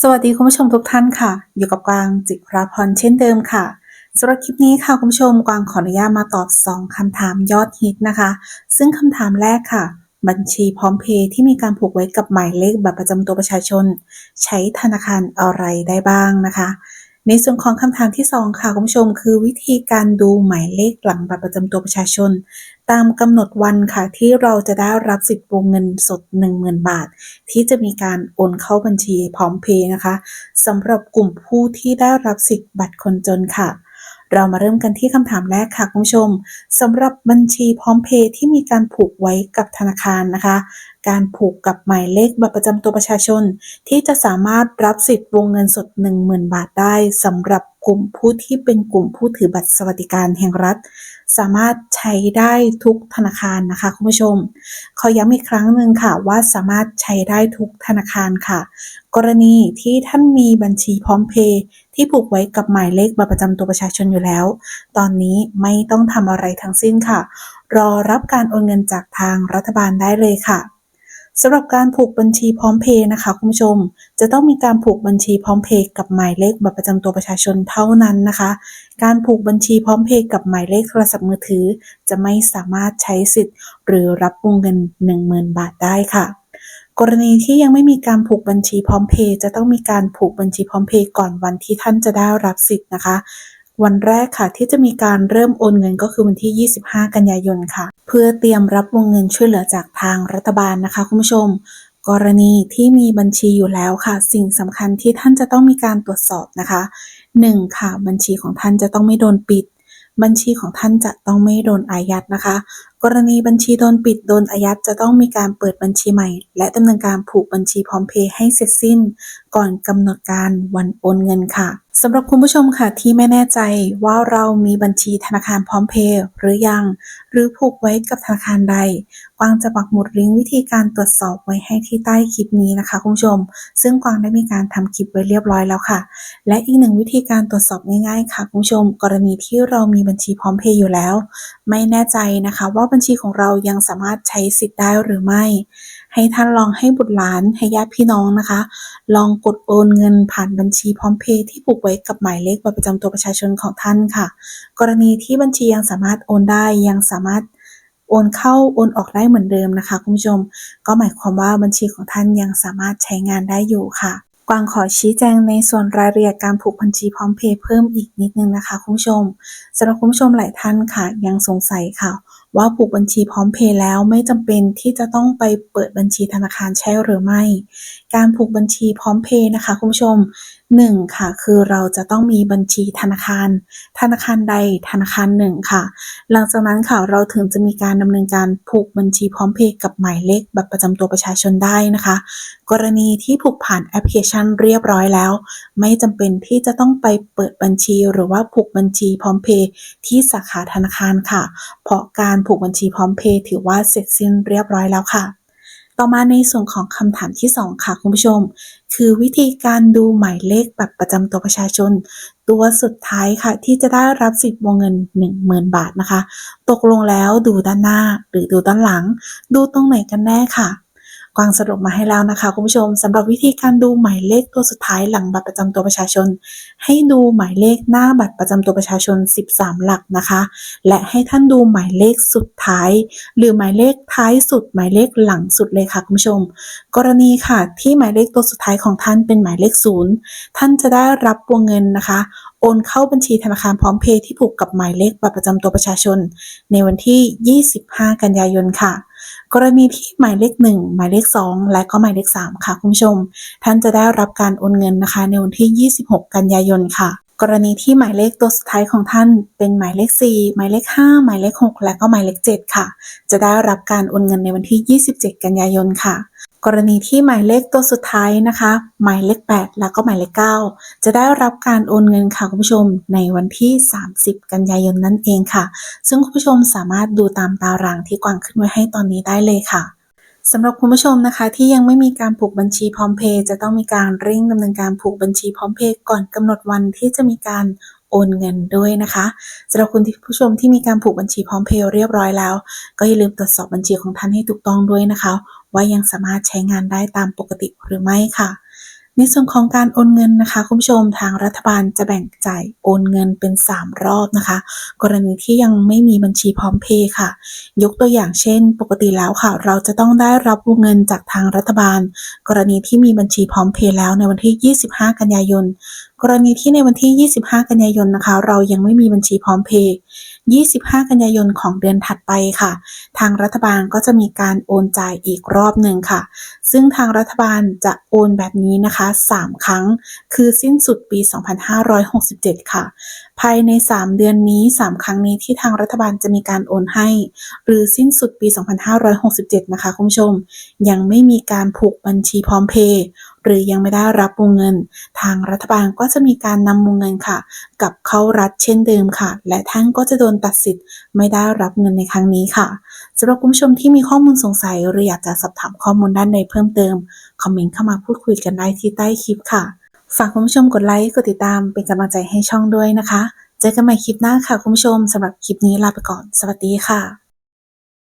สวัสดีคุณผู้ชมทุกท่านค่ะ อยู่กับกวางจิราพรเช่นเดิมค่ะสำหรับคลิปนี้ค่ะคุณผู้ชมกวางขออนุญาตมาตอบ 2คำถามยอดฮิตนะคะ ซึ่งคำถามแรกค่ะ บัญชีพร้อมเพย์ที่มีการผูกไว้กับหมายเลขบัตรประจำตัวประชาชน ใช้ธนาคารอะไรได้บ้างนะคะ ในส่วนของคำถามที่ 2 ค่ะคุณผู้ชม คือวิธีการดูหมายเลขหลังบัตรประจำตัวประชาชน ตามกำหนดวันค่ะที่เราจะได้รับสิทธิ์วงเงินสด 10,000 บาท ที่จะมีการโอนเข้าบัญชีพร้อมเพย์นะคะสำหรับกลุ่มผู้ที่ได้รับสิทธิ์บัตรคนจนค่ะเรามาเริ่มกันที่คำถามแรกค่ะคุณผู้ชมสำหรับบัญชีพร้อมเพย์ที่มีการผูกไว้กับธนาคารนะคะ การผูกกับหมายเลขบัตรประจำตัวประชาชน ที่จะสามารถรับสิทธิ์วงเงินสด 10,000 บาทได้สำหรับกลุ่มผู้ที่เป็นกลุ่มผู้ถือบัตรสวัสดิการแห่งรัฐ สามารถใช้ได้ทุกธนาคารนะคะคุณผู้ชม ขอย้ำอีกครั้งหนึ่งค่ะว่าสามารถใช้ได้ทุกธนาคารค่ะ กรณีที่ท่านมีบัญชีพร้อมเพย์ที่ผูกไว้กับหมายเลขบัตรประจำตัวประชาชนอยู่แล้ว ตอนนี้ไม่ต้องทำอะไรทั้งสิ้นค่ะ รอรับการโอนเงินจากทางรัฐบาลได้เลยค่ะ สำหรับการผูกบัญชีพร้อมเพย์นะคะคุณผู้ชม จะต้องมีการผูกบัญชีพร้อมเพย์กับหมายเลขบัตรประจำตัวประชาชนเท่านั้นนะคะ การผูกบัญชีพร้อมเพย์กับหมายเลขโทรศัพท์มือถือ จะไม่สามารถใช้สิทธิ์ หรือรับวงเงิน 10,000 บาทได้ค่ะ กรณีที่ยังไม่มีการผูกบัญชีพร้อมเพย์จะต้องมีการผูกบัญชีพร้อมเพย์ก่อนวันที่ท่านจะได้รับสิทธิ์นะคะ วันแรกค่ะที่จะมีการเริ่มโอนเงินก็คือวันที่ 25 กันยายนค่ะ เพื่อเตรียมรับวงเงินช่วยเหลือจากทางรัฐบาลนะคะคุณผู้ชม กรณีที่มีบัญชีอยู่แล้วค่ะ สิ่งสำคัญที่ท่านจะต้องมีการตรวจสอบนะคะ 1. ค่ะ บัญชีของท่านจะต้องไม่โดนปิด บัญชีของท่านจะต้องไม่โดนอายัดนะคะ กรณีบัญชีโดนปิดโดนอายัดจะต้องมีการเปิดบัญชีใหม่ และดำเนินการผูกบัญชีพร้อมเพย์ให้เสร็จสิ้น ก่อนกำหนดการวันโอนเงินค่ะสำหรับคุณผู้ชมค่ะที่ไม่แน่ใจว่าเรามีบัญชีธนาคารพร้อมเพย์หรือยัง หรือผูกไว้กับธนาคารใดกวางจะปักหมุดลิงก์วิธีการตรวจสอบไว้ให้ที่ใต้คลิปนี้นะคะคุณผู้ชม ซึ่งกวางได้มีการทำคลิปไว้เรียบร้อยแล้วค่ะ และอีกหนึ่งวิธีการตรวจสอบง่ายๆ ค่ะคุณผู้ชม กรณีที่เรามีบัญชีพร้อมเพย์อยู่แล้ว ไม่แน่ใจนะคะว่าบัญชีของเรายังสามารถใช้สิทธิ์ได้หรือไม่ ให้ท่านลองให้บุตรหลานให้ญาติพี่น้องนะคะ ลองกดโอนเงินผ่านบัญชีพร้อมเพย์ที่ผูกไว้กับหมายเลขบัตรประจำตัวประชาชนของท่านค่ะ กรณีที่บัญชียังสามารถโอนได้ยังสามารถโอนเข้าโอนออกได้เหมือนเดิมนะคะคุณผู้ชม ก็หมายความว่าบัญชีของท่านยังสามารถใช้งานได้อยู่ค่ะกวางขอชี้แจงในส่วนรายละเอียดการผูกบัญชีพร้อมเพย์เพิ่มอีกนิดนึงนะคะคุณผู้ชมสำหรับคุณผู้ชมหลายท่านค่ะ ยังสงสัยค่ะ ว่าผูกบัญชีพร้อมเพย์แล้วไม่จำเป็นที่จะต้องไปเปิดบัญชีธนาคารใช่หรือไม่ การผูกบัญชีพร้อมเพย์นะคะคุณผู้ชม หนึ่งค่ะ คือเราจะต้องมีบัญชีธนาคาร ธนาคารใดธนาคารหนึ่งค่ะ หลังจากนั้นค่ะเราถึงจะมีการดำเนินการผูกบัญชีพร้อมเพย์กับหมายเลขบัตรประจำตัวประชาชนได้นะคะ กรณีที่ผูกผ่านแอปพลิเคชันเรียบร้อยแล้ว ไม่จำเป็นที่จะต้องไปเปิดบัญชีหรือว่าผูกบัญชีพร้อมเพย์ที่สาขาธนาคารค่ะ เพราะการผูกบัญชีพร้อมเพย์ถือว่าเสร็จสิ้นเรียบร้อยแล้วค่ะ ต่อมาในส่วนของคำถามที่ 2 ค่ะคุณผู้ชม คือวิธีการดูหมายเลขบัตรประจำตัวประชาชน ตัวสุดท้ายค่ะ ที่จะได้รับสิทธิ์วงเงิน 10,000 บาทนะคะ ตกลงแล้วดูด้านหน้าหรือดูด้านหลัง ดูตรงไหนกันแน่ค่ะ กวางสรุปมาให้แล้วนะคะคุณผู้ชมสำหรับวิธีการดูหมายเลขตัวสุดท้ายหลังบัตรประจำตัวประชาชน ให้ดูหมายเลขหน้าบัตรประจำตัวประชาชน 13 หลักนะคะ และให้ท่านดูหมายเลขสุดท้าย หรือหมายเลขท้ายสุด หมายเลขหลังสุดเลยค่ะคุณผู้ชม กรณีค่ะที่หมายเลขตัวสุดท้ายของท่านเป็นหมายเลขศูนย์ท่านจะได้รับวงเงินนะคะโอนเข้าบัญชีธนาคารพร้อมเพย์ที่ผูกกับหมายเลขบัตรประจำตัวประชาชน ในวันที่ 25 กันยายนค่ะ กรณีที่หมายเลข1หมายเลข 2 และก็หมายเลข 3 ค่ะคุณผู้ชม ท่านจะได้รับการโอนเงินนะคะในวันที่ 26 กันยายนค่ะ กรณีที่หมายเลขตัวสุดท้ายของท่าน เป็นหมายเลข 4 หมายเลข 5 หมายเลข 6 และก็หมายเลข 7 ค่ะ จะได้รับการโอนเงินในวันที่ 27 กันยายนค่ะ กรณีที่หมายเลขตัวสุดท้ายนะคะ หมายเลข 8 แล้วก็หมายเลข 9 จะได้รับการโอนเงินค่ะคุณผู้ชมในวันที่ 30 กันยายนนั่นเองค่ะ ซึ่งคุณผู้ชมสามารถดูตามตารางที่กวางขึ้นไว้ให้ตอนนี้ได้เลยค่ะ สำหรับคุณผู้ชมนะคะที่ยังไม่มีการผูกบัญชีพร้อมเพย์จะต้องมีการเร่งดำเนินการผูกบัญชีพร้อมเพย์ก่อนกำหนดวันที่จะมีการโอนเงินด้วยนะคะสำหรับคุณผู้ชมที่มีการผูกบัญชีพร้อมเพย์เรียบร้อยแล้ว ก็อย่าลืมตรวจสอบบัญชีของท่านให้ถูกต้องด้วยนะคะ ว่ายังสามารถใช้งานได้ตามปกติหรือไม่ค่ะ ในส่วนของการโอนเงินนะคะคุณผู้ชมทางรัฐบาลจะแบ่งจ่ายโอนเงินเป็น 3 รอบนะคะ กรณีที่ยังไม่มีบัญชีพร้อมเพย์ค่ะ ยกตัวอย่างเช่น ปกติแล้วค่ะ เราจะต้องได้รับวงเงินจากทางรัฐบาล กรณีที่มีบัญชีพร้อมเพย์แล้วในวันที่ 25 กันยายน กรณีที่ในวันที่ 25 กันยายนนะคะ เรายังไม่มีบัญชีพร้อมเพย์25 กันยายนของเดือนถัดไปค่ะ ทางรัฐบาลก็จะมีการโอนจ่ายอีกรอบหนึ่งค่ะ ซึ่งทางรัฐบาลจะโอนแบบนี้นะคะ 3 ครั้ง คือสิ้นสุดปี 2567 ค่ะ ภายใน 3 เดือนนี้ 3 ครั้งนี้ที่ทางรัฐบาลจะมีการโอนให้ หรือสิ้นสุดปี 2567 นะคะคุณผู้ชม ยังไม่มีการผูกบัญชีพร้อมเพย์ หรือยังไม่ได้รับวงเงิน ทางรัฐบาลก็จะมีการนำวงเงินค่ะ กับเข้ารัฐเช่นเดิมค่ะ และท่านก็จะโดนตัดสิทธิ์ไม่ได้รับเงินในครั้งนี้ค่ะสำหรับคุณผู้ชมที่มีข้อมูลสงสัย หรืออยากจะสอบถามข้อมูลด้านใดเพิ่มเติมคอมเมนต์เข้ามาพูดคุยกันได้ที่ใต้คลิปค่ะ ฝากคุณผู้ชมกดไลค์กดติดตามเป็นกำลังใจให้ช่องด้วยนะคะ เจอกันใหม่คลิปหน้าค่ะคุณผู้ชมสำหรับคลิปนี้ลาไปก่อน สวัสดีค่ะ